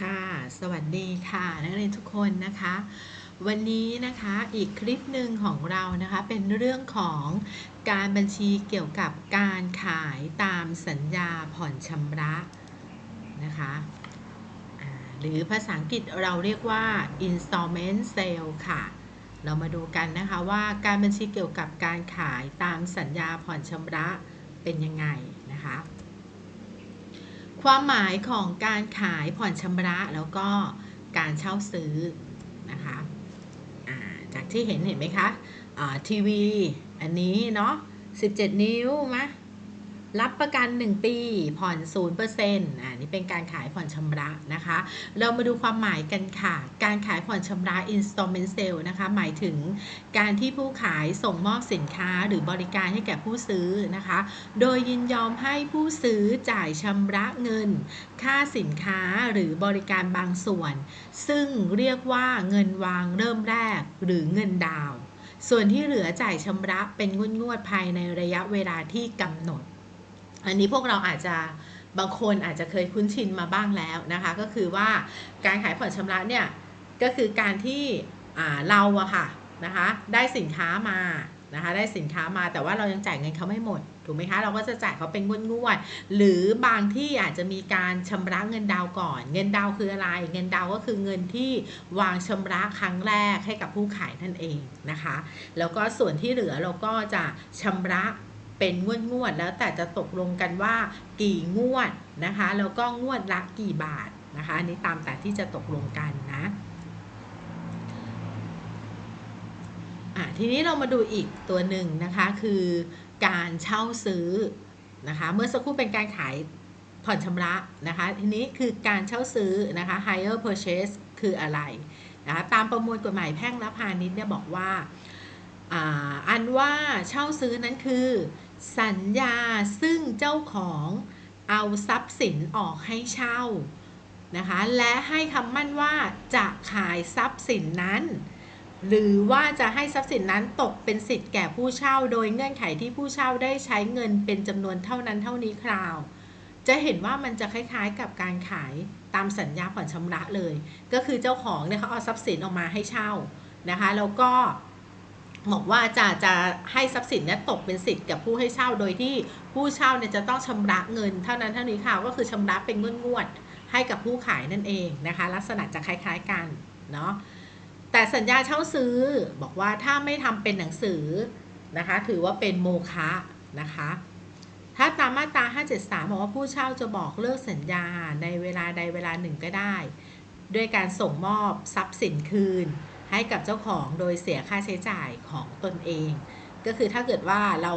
ค่ะ สวัสดีค่ะ นักเรียนทุกคนนะคะ วันนี้นะคะอีกคลิปหนึ่งของเรานะคะ เป็นเรื่องของการบัญชีเกี่ยวกับการขายตามสัญญาผ่อนชำระนะคะหรือภาษาอังกฤษเราเรียกว่า installment sale ค่ะ เรามาดูกันนะคะว่าการบัญชีเกี่ยวกับการขายตามสัญญาผ่อนชำระเป็นยังไงนะคะ ความหมายของการขายผ่อนชำระแล้วก็การเช่าซื้อนะคะจากที่เห็นเห็นไหมคะทีวี อันนี้เนาะ17 นิ้วมะ รับประกัน 1 ปี ผ่อน0%อ่านี่เป็นการขายผ่อนชำระนะคะ เรามาดูความหมายกันค่ะ การขายผ่อนชำระ installment sale นะคะ หมายถึงการที่ผู้ขายส่งมอบสินค้าหรือบริการให้แก่ผู้ซื้อนะคะ โดยยินยอมให้ผู้ซื้อจ่ายชำระเงิน ค่าสินค้าหรือบริการบางส่วน ซึ่งเรียกว่าเงินวางเริ่มแรกหรือเงินดาวน์ส่วนที่เหลือจ่ายชำระเป็นงวดงวดๆภายในระยะเวลาที่กำหนด อันนี้พวกเราอาจจะบางคนอาจจะเคยคุ้นชินมาบ้างแล้วนะคะ ก็คือว่าการขายผ่อนชำระเนี่ยก็คือการที่เราอะค่ะนะคะได้สินค้ามานะคะได้สินค้ามาแต่ว่าเรายังจ่ายเงินเขาไม่หมดถูกไหมคะเราก็จะจ่ายเขาเป็นงวดๆหรือบางที่อาจจะมีการชำระเงินดาวก่อน เงินดาวคืออะไร เงินดาวก็คือเงินที่วางชำระครั้งแรกให้กับผู้ขายนั่นเองนะคะ แล้วก็ส่วนที่เหลือเราก็จะชำระ เป็นงวดงวดแล้วแต่จะตกลงกันว่ากี่งวดนะคะแล้วก็งวดละกี่บาทนะคะอันนี้ตามแต่ที่จะตกลงกันนะอะทีนี้เรามาดูอีกตัวหนึ่งนะคะคือการเช่าซื้อนะคะเมื่อสักครู่เป็นการขายผ่อนชำระนะคะทีนี้คือการเช่าซื้อนะคะ hire purchase คืออะไรนะคะตามประมวลกฎหมายแพ่งและพาณิชย์เนี่ยบอกว่าอ่าอันว่าเช่าซื้อนั้นคือ สัญญาซึ่งเจ้าของเอาทรัพย์สินออกให้เช่านะคะและให้คำมั่นว่าจะขายทรัพย์สินนั้น หรือว่าจะให้ทรัพย์สินนั้นตกเป็นสิทธิ์แก่ผู้เช่า โดยเงื่อนไขที่ผู้เช่าได้ใช้เงินเป็นจำนวนเท่านั้นเท่านี้คราว จะเห็นว่ามันจะคล้ายๆกับการขายตามสัญญาผ่อนชำระเลย ก็คือเจ้าของเนี่ยเขาเอาทรัพย์สินออกมาให้เช่านะคะแล้วก็ บอกว่าจะจะให้ทรัพย์สินนี่ยตกเป็นสิทธิ์กับผู้ให้เช่าโดยที่ผู้เช่าเนี่ยจะต้องชำระเงิน เท่านั้นเท่านี้ค่ะก็คือชำระเป็นงวดๆให้กับผู้ขายนั่นเองนะคะ ลักษณะจะคล้าย ๆกันเนาะแต่สัญญาเช่าซื้อบอกว่าถ้าไม่ทำเป็นหนังสือนะคะ ถือว่าเป็นโมฆะนะคะ ถ้าตามมาตรา 573 บอกว่าผู้เช่าจะบอกเลิกสัญญาในเวลาใดเวลาหนึ่งก็ได้ ด้วยการส่งมอบทรัพย์สินคืน ให้กับเจ้าของโดยเสียค่าใช้จ่ายของตนเอง ก็คือถ้าเกิดว่าเรา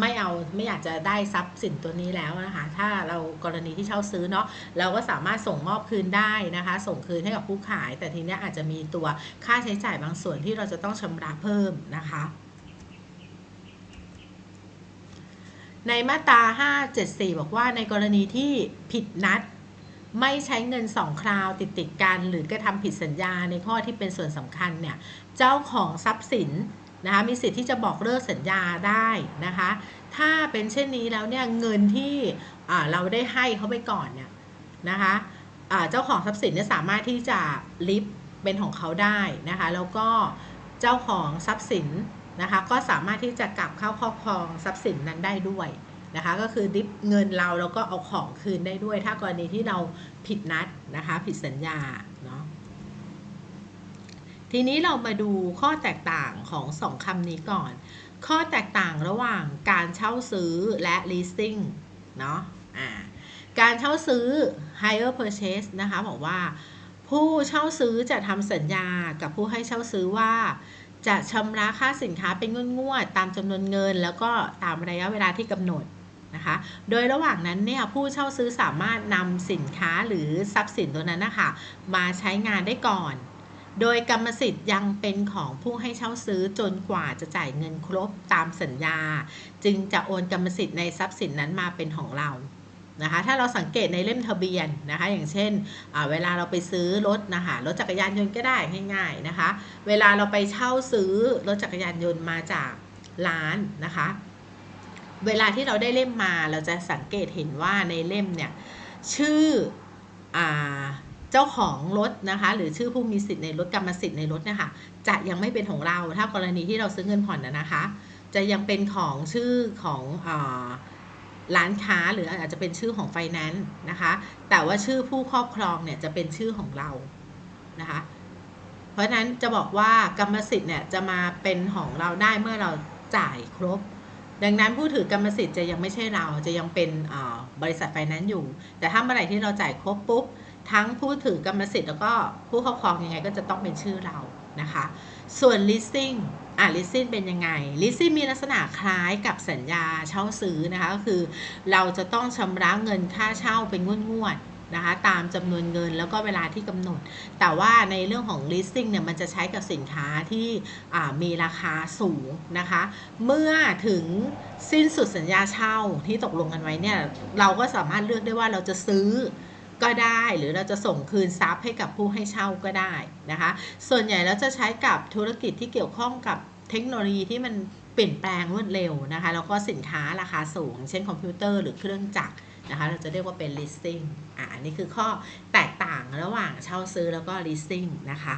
ไม่เอาไม่อยากจะได้ทรัพย์สินตัวนี้แล้วนะคะ ถ้าเรากรณีที่เช่าซื้อเนาะเราก็สามารถส่งมอบคืนได้นะคะ ส่งคืนให้กับผู้ขาย แต่ทีนี้อาจจะมีตัวค่าใช้จ่ายบางส่วนที่เราจะต้องชำระเพิ่มนะคะ ในมาตรา 574 บอกว่าในกรณีที่ผิดนัด ไม่ใช้เงินสองคราวติดติดกัน หรือกระทำผิดสัญญาในข้อที่เป็นส่วนสำคัญเนี่ยเจ้าของทรัพย์สินนะคะมีสิทธิ์ที่จะบอกเลิกสัญญาได้นะคะ ถ้าเป็นเช่นนี้แล้วเนี่ยเงินที่เราได้ให้เขาไปก่อนเนี่ยนะคะเจ้าของทรัพย์สินเนี่ยสามารถที่จะลิฟเป็นของเขาได้นะคะ แล้วก็เจ้าของทรัพย์สินนะคะ ก็สามารถที่จะกลับเข้าครอบครองทรัพย์สินนั้นได้ด้วย นะคะก็คือดิฟเงินเราแล้วก็เอาของคืนได้ด้วย ถ้ากรณีที่เราผิดนัดนะคะผิดสัญญาเนาะทีนี้เรามาดูข้อแตกต่างของสองคำนี้ก่อน ข้อแตกต่างระหว่างการเช่าซื้อและ leasing เนาะอ่าการเช่าซื้อ hire purchase นะคะบอกว่า ผู้เช่าซื้อจะทำสัญญากับผู้ให้เช่าซื้อว่าจะชำระค่าสินค้าเป็นงวดๆตามจำนวนเงิน แล้วก็ตามระยะเวลาที่กำหนด นะคะ โดยระหว่างนั้นเนี่ยผู้เช่าซื้อสามารถนำสินค้าหรือทรัพย์สินตัวนั้นนะคะมาใช้งานได้ก่อน โดยกรรมสิทธิ์ยังเป็นของผู้ให้เช่าซื้อจนกว่าจะจ่ายเงินครบตามสัญญา จึงจะโอนกรรมสิทธิ์ในทรัพย์สินนั้นมาเป็นของเรานะคะถ้าเราสังเกตในเล่มทะเบียนนะคะ อย่างเช่น เวลาเราไปซื้อรถนะคะรถจักรยานยนต์ก็ได้ง่ายๆนะคะ เวลาเราไปเช่าซื้อรถจักรยานยนต์มาจากร้านนะคะ เวลาที่เราได้เล่มมาเราจะสังเกตเห็นว่าในเล่มเนี่ยชื่ออเจ้าของรถนะคะ หรือชื่อผู้มีสิทธิ์ในรถกรรมสิทธิ์ในรถเนี่ยค่ะจะยังไม่เป็นของเรา ถ้ากรณีที่เราซื้อเงินผ่อนนะนะคะ จะยังเป็นของชื่อของอร้านค้าหรืออาจจะเป็นชื่อของไฟแนนซ์นะคะ แต่ว่าชื่อผู้ครอบครองเนี่ยจะเป็นชื่อของเรานะคะ เพราะฉะนั้นจะบอกว่ากรรมสิทธิ์เนี่ยจะมาเป็นของเราได้เมื่อเราจ่ายครบ ดังนั้นผู้ถือกรรมสิทธิ์จะยังไม่ใช่เราจะยังเป็นบริษัทไฟแนนซ์อยู่ แต่ถ้าเมื่อไหร่ที่เราจ่ายครบปุ๊บทั้งผู้ถือกรรมสิทธิ์แล้วก็ผู้ครอบครองยังไงก็จะต้องเป็นชื่อเรานะคะ ส่วน leasing อะ leasing เป็นยังไง leasing มีลักษณะคล้ายกับสัญญาเช่าซื้อนะคะก็คือเราจะต้องชำระเงินค่าเช่าเป็นงวดๆ นะคะตามจำนวนเงินแล้วก็เวลาที่กำหนด แต่ว่าในเรื่องของ leasing เนี่ยมันจะใช้กับสินค้าที่มีราคาสูงนะคะ เมื่อถึงสิ้นสุดสัญญาเช่าที่ตกลงกันไว้เนี่ยเราก็สามารถเลือกได้ว่าเราจะซื้อก็ได้หรือเราจะส่งคืนทรัพย์ให้กับผู้ให้เช่าก็ได้นะคะ ส่วนใหญ่แล้วจะใช้กับธุรกิจที่เกี่ยวข้องกับเทคโนโลยีที่มันเปลี่ยนแปลงรวดเร็วนะคะ แล้วก็สินค้าราคาสูง เช่นคอมพิวเตอร์หรือเครื่องจักร นะคะเราจะเรียกว่าเป็น leasing อ่าอันนี้คือข้อแตกต่างระหว่างเช่าซื้อแล้วก็ leasing นะคะ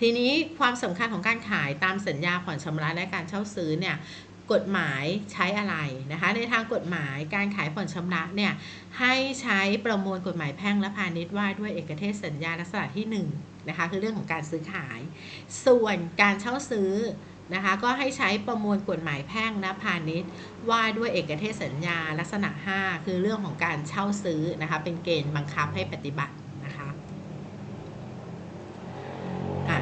ทีนี้ความสำคัญของการขายตามสัญญาผ่อนชำระและการเช่าซื้อเนี่ยกฎหมายใช้อะไรนะคะ ในทางกฎหมายการขายผ่อนชำระเนี่ยให้ใช้ประมวลกฎหมายแพ่งและพาณิชย์ว่าด้วยเอกเทศสัญญาลักษณะที่1นะคะคือเรื่องของการซื้อขาย ส่วนการเช่าซื้อ นะคะ ก็ให้ใช้ประมวลกฎหมายแพ่งและพาณิชย์ ว่าด้วยเอกเทศสัญญาลักษณะ 5 คือเรื่องของการเช่าซื้อนะคะ เป็นเกณฑ์บังคับให้ปฏิบัติ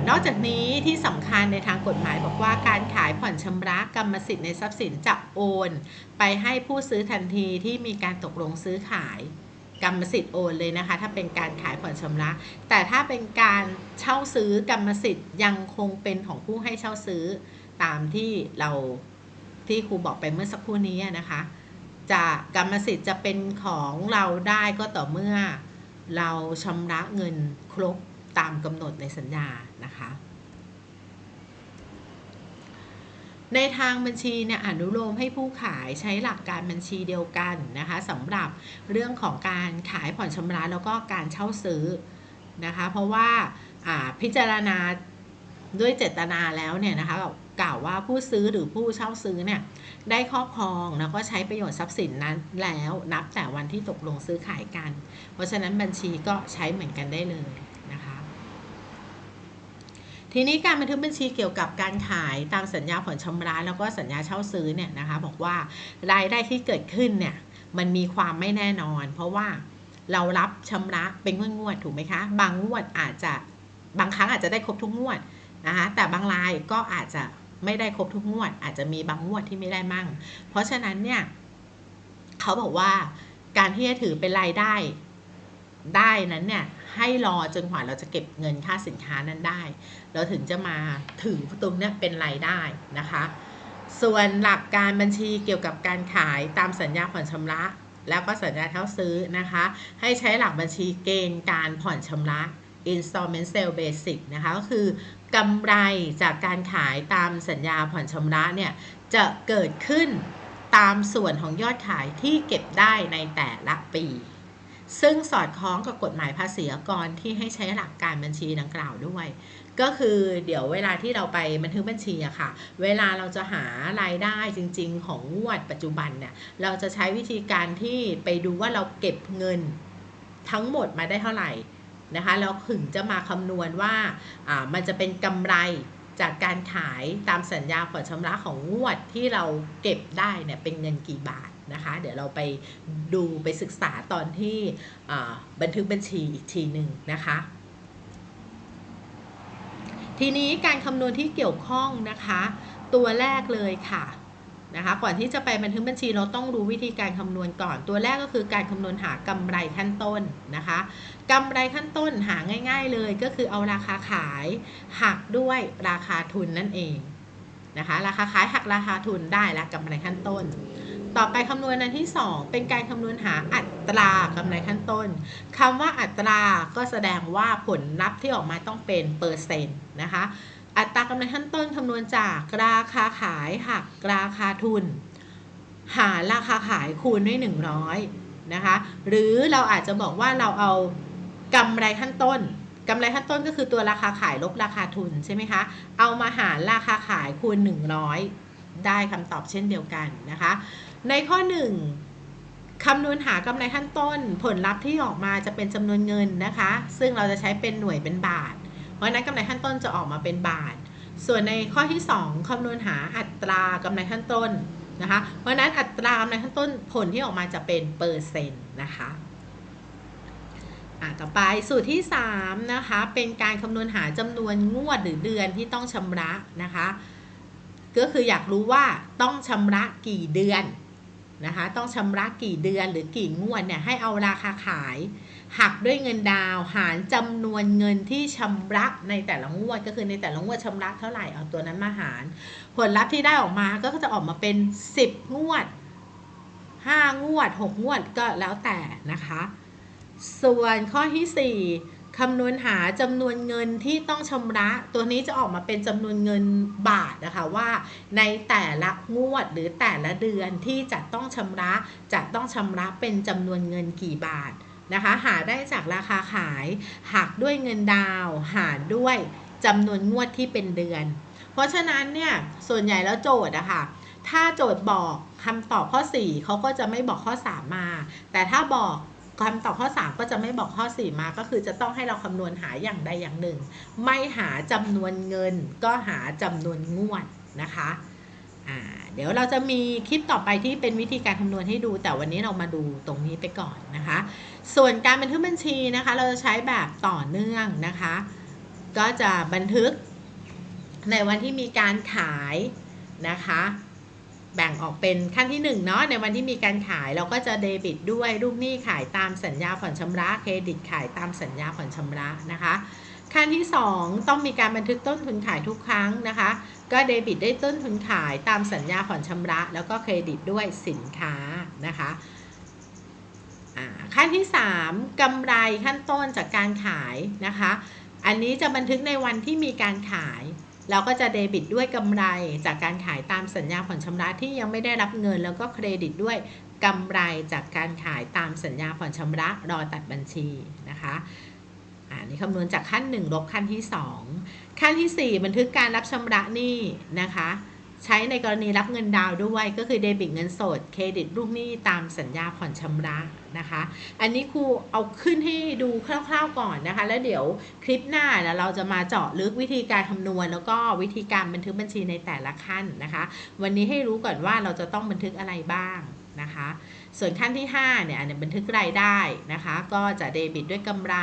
นอกจากนี้ที่สำคัญในทางกฎหมายบอกว่าการขายผ่อนชำระกรรมสิทธิ์ในทรัพย์สินจะโอน ไปให้ผู้ซื้อทันทีที่มีการตกลงซื้อขายกรรมสิทธิ์โอนเลยนะคะ ถ้าเป็นการขายผ่อนชำระ แต่ถ้าเป็นการเช่าซื้อกรรมสิทธิ์ยังคงเป็นของผู้ให้เช่าซื้อ ตามที่เราที่ครูบอกไปเมื่อสักครู่นี้นะคะ จะกรรมสิทธิ์จะเป็นของเราได้ก็ต่อเมื่อเราชำระเงินครบตามกำหนดในสัญญานะคะ ในทางบัญชีเนี่ยอนุโลมให้ผู้ขายใช้หลักการบัญชีเดียวกันนะคะสำหรับเรื่องของการขายผ่อนชำระแล้วก็การเช่าซื้อนะคะ เพราะว่าพิจารณาด้วยเจตนาแล้วเนี่ยนะคะ กล่าวว่าผู้ซื้อหรือผู้เช่าซื้อเนี่ยได้ครอบครองแล้วก็ใช้ประโยชน์ทรัพย์สินนั้นแล้วนับแต่วันที่ตกลงซื้อขายกัน เพราะฉะนั้นบัญชีก็ใช้เหมือนกันได้เลยนะคะทีนี้การบันทึกบัญชีเกี่ยวกับการขายตามสัญญาผ่อนชำระแล้วก็สัญญาเช่าซื้อเนี่ยนะคะบอกว่ารายได้ที่เกิดขึ้นเนี่ยมันมีความไม่แน่นอน เพราะว่าเรารับชำระเป็นงวดงวดถูกไหมคะ บางงวดอาจจะบางครั้งอาจจะได้ครบทุกงวดนะคะแต่บางรายก็อาจจะ ไม่ได้ครบทุกงวด อาจจะมีบางงวดที่ไม่ได้มั่ง เพราะฉะนั้นเนี่ยเขาบอกว่าการที่จะถือเป็นรายได้ได้นั้นเนี่ยให้รอจนกว่าเราจะเก็บเงินค่าสินค้านั้นได้ เราถึงจะมาถือตรงนี้เป็นรายได้นะคะ ส่วนหลักการบัญชีเกี่ยวกับการขายตามสัญญาผ่อนชำระ แล้วก็สัญญาเช่าซื้อนะคะ ให้ใช้หลักบัญชีเกณฑ์การผ่อนชำระ installment sale basic นะคะ ก็คือ กำไรจากการขายตามสัญญาผ่อนชำระเนี่ยจะเกิดขึ้นตามส่วนของยอดขายที่เก็บได้ในแต่ละปี ซึ่งสอดคล้องกับกฎหมายภาษีกรที่ให้ใช้หลักการบัญชีดังกล่าวด้วย ก็คือเดี๋ยวเวลาที่เราไปบันทึกบัญชีอะค่ะ เวลาเราจะหารายได้จริง ๆ ของงวดปัจจุบันเนี่ย เราจะใช้วิธีการที่ไปดูว่าเราเก็บเงินทั้งหมดมาได้เท่าไหร่ นะคะแล้วถึงจะมาคำนวณว่าอ่ามันจะเป็นกำไรจากการขายตามสัญญาผ่อนชำระของงวดที่เราเก็บได้เนี่ยเป็นเงินกี่บาทนะคะ เดี๋ยวเราไปดูไปศึกษาตอนที่บันทึกบัญชีอีกทีหนึ่งนะคะ ทีนี้การคำนวณที่เกี่ยวข้องนะคะ ตัวแรกเลยค่ะ นะคะก่อนที่จะไปบันทึกบัญชีเราต้องรู้วิธีการคำนวณก่อน ตัวแรกก็คือการคำนวณหากำไรขั้นต้นนะคะกำไรขั้นต้นหาง่าย ๆ เลยก็คือเอาราคาขายหักด้วยราคาทุนนั่นเองนะคะราคาขายหักราคาทุนได้และกำไรขั้นต้น ต่อไปคำนวณอันที่ 2 เป็นการคำนวณหาอัตรากำไรขั้นต้นคำว่าอัตราก็แสดงว่าผลลัพธ์ที่ออกมาต้องเป็นเปอร์เซ็นต์นะคะ อัตรากำไรขั้นต้นคำนวณจากราคาขายหักราคาทุน หาราคาขายคูณด้วย 100นะคะ หรือเราอาจจะบอกว่าเราเอากำไรขั้นต้นกำไรขั้นต้นก็คือตัวราคาขายลบราคาทุนใช่ไหมคะ เอามาหารราคาขายคูณ 100 ได้คำตอบเช่นเดียวกันนะคะ ในข้อ 1คำนวณหากำไรขั้นต้น ผลลัพธ์ที่ออกมาจะเป็นจำนวนเงินนะคะ ซึ่งเราจะใช้เป็นหน่วยเป็นบาท เพราะนั้นกำไรขั้นต้นจะออกมาเป็นบาท ส่วนในข้อที่ 2คำนวณหาอัตรากำไรขั้นต้นนะคะ เพราะฉะนั้นอัตรากำไรขั้นต้นผลที่ออกมาจะเป็นเปอร์เซ็นต์นะคะอะต่อไปสูตรที่3นะคะเป็นการคำนวณหาจำนวนงวดหรือเดือนที่ต้องชำระนะคะ ก็คืออยากรู้ว่าต้องชำระกี่เดือนนะคะ ต้องชำระกี่เดือนหรือกี่งวดเนี่ยให้เอาราคาขาย หักด้วยเงินดาวหารจำนวนเงินที่ชำระในแต่ละงวด ก็คือในแต่ละงวดชำระเท่าไหร่เอาตัวนั้นมาหาร ผลลัพธ์ที่ได้ออกมาก็จะออกมาเป็น 10 งวด 5 งวด 6 งวดก็แล้วแต่นะคะ ส่วนข้อที่ 4คำนวณหาจำนวนเงินที่ต้องชำระตัวนี้จะออกมาเป็นจำนวนเงินบาทนะคะว่าในแต่ละงวดหรือแต่ละเดือนที่จะต้องชำระจะต้องชำระเป็นจำนวนเงินกี่บาท นะคะ หาได้จากราคาขาย หักด้วยเงินดาว หารด้วยจำนวนงวดที่เป็นเดือน เพราะฉะนั้นเนี่ยส่วนใหญ่แล้วโจทย์อะค่ะถ้าโจทย์บอกคำตอบข้อ 4เขาก็จะไม่บอกข้อ 3 มา แต่ถ้าบอกคำตอบข้อ 3 ก็จะไม่บอกข้อ 4 มา ก็คือจะต้องให้เราคำนวณหาอย่างใดอย่างหนึ่ง ไม่หาจำนวนเงินก็หาจำนวนงวดนะคะ อ่าเดี๋ยวเราจะมีคลิปต่อไปที่เป็นวิธีการคำนวณให้ดู แต่วันนี้เรามาดูตรงนี้ไปก่อนนะคะ ส่วนการบันทึกบัญชีนะคะ เราจะใช้แบบต่อเนื่องนะคะ ก็จะบันทึกในวันที่มีการขายนะคะ แบ่งออกเป็นขั้นที่1เนาะในวันที่มีการขายเราก็จะเดบิตด้วยลูกหนี้ขายตามสัญญาผ่อนชำระ เครดิตขายตามสัญญาผ่อนชำระนะคะ ขั้นที่ 2 ต้องมีการบันทึกต้นทุนขายทุกครั้งนะคะ ก็เดบิตได้ต้นทุนขายตามสัญญาผ่อนชำระ แล้วก็เครดิตด้วยสินค้านะคะขั้นที่ 3กำไรขั้นต้นจากการขายนะคะ อันนี้จะบันทึกในวันที่มีการขาย เราก็จะเดบิตด้วยกำไรจากการขายตามสัญญาผ่อนชำระที่ยังไม่ได้รับเงิน แล้วก็เครดิตด้วยกำไรจากการขายตามสัญญาผ่อนชำระรอตัดบัญชีนะคะ นนี้คำนวณจากขั้น 1 ลบขั้นที่ 2 ขั้นที่ 4 บันทึกการรับชำระหนี้นะคะ ใช้ในกรณีรับเงินดาวด้วยก็คือเดบิตเงินสดเครดิตลูกหนี้ตามสัญญาผ่อนชำระนะคะ อันนี้ครูเอาขึ้นให้ดูคร่าวๆก่อนนะคะ แล้วเดี๋ยวคลิปหน้าแล้วเราจะมาเจาะลึกวิธีการคำนวณ แล้วก็วิธีการบันทึกบัญชีในแต่ละขั้นนะคะ วันนี้ให้รู้ก่อนว่าเราจะต้องบันทึกอะไรบ้างนะคะส่วนขั้นที่ 5 เนี่ยบันทึกรายได้นะคะ ก็จะเดบิตด้วยกำไร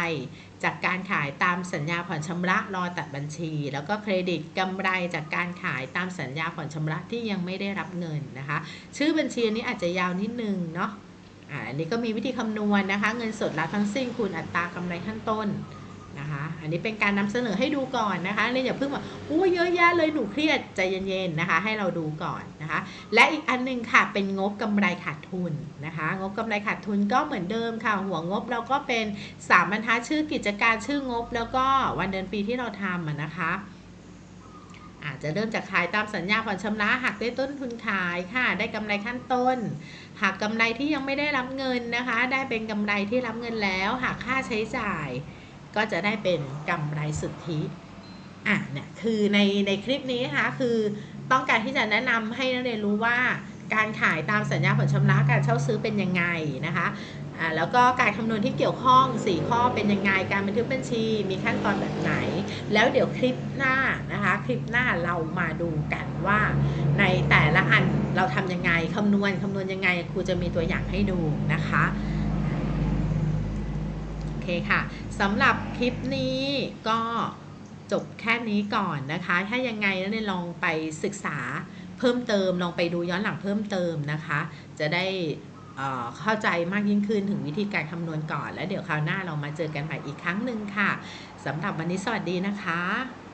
จากการขายตามสัญญาผ่อนชำระรอตัดบัญชี แล้วก็เครดิตกำไรจากการขายตามสัญญาผ่อนชำระที่ยังไม่ได้รับเงินนะคะ ชื่อบัญชีนี้อาจจะยาวนิดนึงเนาะอันนี้ก็มีวิธีคำนวณนะคะ เงินสดรับทั้งสิ้นคูณอัตรากำไรขั้นต้น นะคะ อันนี้เป็นการนำเสนอให้ดูก่อนนะคะเลยอย่าเพิ่งว่าอู้เยอะแยะเลยหนูเครียดใจเย็นๆนะคะ ให้เราดูก่อนนะคะ และอีกอันนึงค่ะเป็นงบกำไรขาดทุนนะคะ งบกำไรขาดทุนก็เหมือนเดิมค่ะ หัวงบเราก็เป็นสามบรรทัดชื่อกิจการชื่องบ แล้วก็วันเดือนปีที่เราทำนะคะอาจจะเริ่มจากขายตามสัญญาผ่อนชำระหักได้ต้นทุนขายค่ะ ได้กำไรขั้นต้นหักกำไรที่ยังไม่ได้รับเงินนะคะ ได้เป็นกำไรที่รับเงินแล้วหักค่าใช้จ่าย ก็จะได้เป็นกำไรสุทธิอะเนี่ยคือในในคลิปนี้นะคะคือต้องการที่จะแนะนำให้นักเรียนรู้ว่าการขายตามสัญญาผ่อนชำระการเช่าซื้อเป็นยังไงนะคะอ่าแล้วก็การคำนวณที่เกี่ยวข้อง 4 ข้อเป็นยังไง การบันทึกบัญชีมีขั้นตอนแบบไหน แล้วเดี๋ยวคลิปหน้านะคะ คลิปหน้าเรามาดูกันว่า ในแต่ละอันเราทำยังไงคำนวณคำนวณยังไงครูจะมีตัวอย่างให้ดูนะคะ เคค่ะสำหรับคลิปนี้ก็จบแค่นี้ก่อนนะคะ ถ้ายังไงแล้วเนี่ยลองไปศึกษาเพิ่มเติม ลองไปดูย้อนหลังเพิ่มเติมนะคะ จะได้เข้าใจมากยิ่งขึ้นถึงวิธีการคำนวณก่อน แล้วเดี๋ยวคราวหน้าเรามาเจอกันใหม่อีกครั้งหนึ่งค่ะสำหรับวันนี้สวัสดีนะคะ